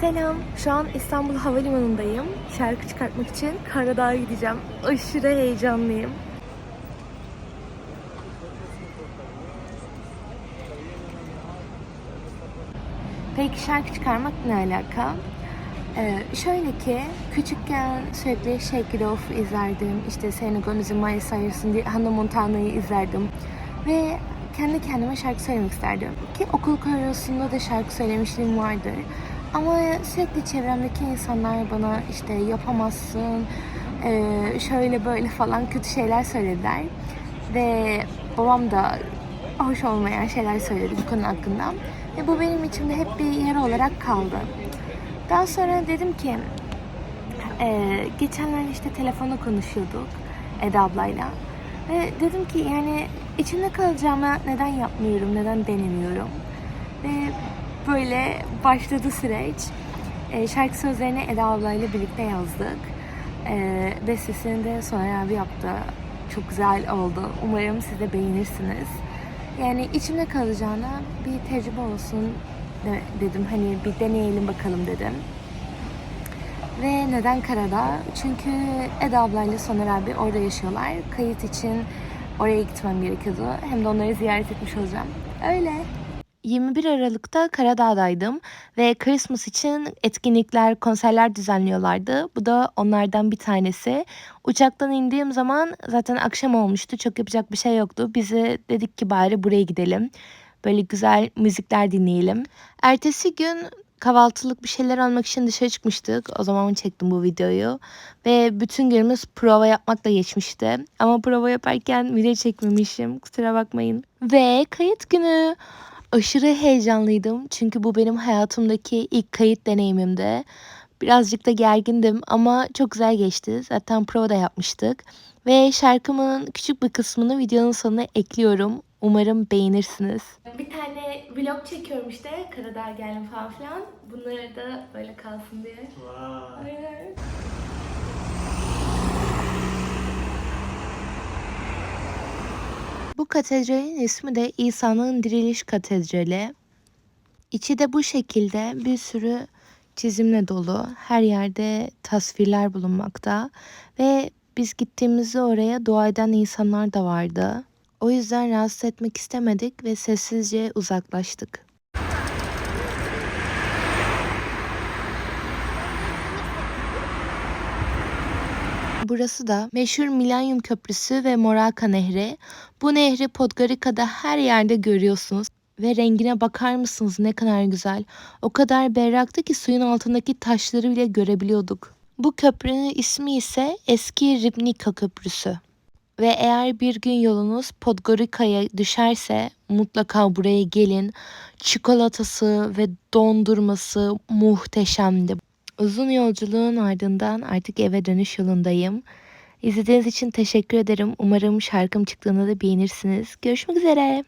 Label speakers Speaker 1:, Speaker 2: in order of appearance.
Speaker 1: Selam. Şu an İstanbul Havalimanı'ndayım. Şarkı çıkartmak için Karadağ'a gideceğim. Aşırı heyecanlıyım. Peki şarkı çıkarmak ne alaka? Ee, şöyle ki küçükken sürekli Shake It Off izlerdim. İşte Selena Gomez'in, Miley Cyrus'ın, Hannah Montana'yı izlerdim. Ve kendi kendime şarkı söylemek isterdim. Ki okul korosunda da şarkı söylemişliğim vardır. Ama sürekli çevremdeki insanlar bana işte yapamazsın, ee, şöyle böyle falan kötü şeyler söylediler. Ve babam da hoş olmayan şeyler söyledi bu konu hakkında. Ve bu benim içimde hep bir yer olarak kaldı. Daha sonra dedim ki, e, geçenlerde işte telefonda konuşuyorduk Eda ablayla. Ve dedim ki yani içimde kalacağıma neden yapmıyorum, neden denemiyorum. Ve böyle başladı süreç. E, şarkı sözlerini Eda ablayla birlikte yazdık. E, bestesini de Soner abi yaptı. Çok güzel oldu. Umarım siz de beğenirsiniz. Yani içimde kalacağına bir tecrübe olsun de- dedim. Hani bir deneyelim bakalım dedim. Ve neden Karadağ? Çünkü Eda ablayla Soner abi orada yaşıyorlar. Kayıt için oraya gitmem gerekiyordu. Hem de onları ziyaret etmiş olacağım. Öyle. 21 Aralık'ta Karadağ'daydım ve Christmas için etkinlikler, konserler düzenliyorlardı. Bu da onlardan bir tanesi. Uçaktan indiğim zaman zaten akşam olmuştu. Çok yapacak bir şey yoktu. Bize dedik ki bari buraya gidelim. Böyle güzel müzikler dinleyelim. Ertesi gün kahvaltılık bir şeyler almak için dışarı çıkmıştık. O zaman çektim bu videoyu. Ve bütün günümüz prova yapmakla geçmişti. Ama prova yaparken video çekmemişim. Kusura bakmayın. Ve kayıt günü. Aşırı heyecanlıydım. Çünkü bu benim hayatımdaki ilk kayıt deneyimimdi. Birazcık da gergindim ama çok güzel geçti. Zaten prova da yapmıştık. Ve şarkımın küçük bir kısmını videonun sonuna ekliyorum. Umarım beğenirsiniz. Bir tane vlog çekiyorum işte. Karadağ geldim falan filan. Bunları da böyle kalsın diye. Aynen. Bu katedralin ismi de İsa'nın Diriliş Katedrali. İçi de bu şekilde bir sürü çizimle dolu. Her yerde tasvirler bulunmakta. Ve biz gittiğimizde oraya dua eden insanlar da vardı. O yüzden rahatsız etmek istemedik ve sessizce uzaklaştık. Burası da meşhur Milenyum Köprüsü ve Moraka Nehri. Bu nehri Podgorica'da her yerde görüyorsunuz. Ve rengine bakar mısınız ne kadar güzel. O kadar berraktı ki suyun altındaki taşları bile görebiliyorduk. Bu köprünün ismi ise eski Ribnica Köprüsü. Ve eğer bir gün yolunuz Podgorica'ya düşerse mutlaka buraya gelin. Çikolatası ve dondurması muhteşemdi. Uzun yolculuğun ardından artık eve dönüş yolundayım. İzlediğiniz için teşekkür ederim. Umarım şarkım çıktığında da beğenirsiniz. Görüşmek üzere.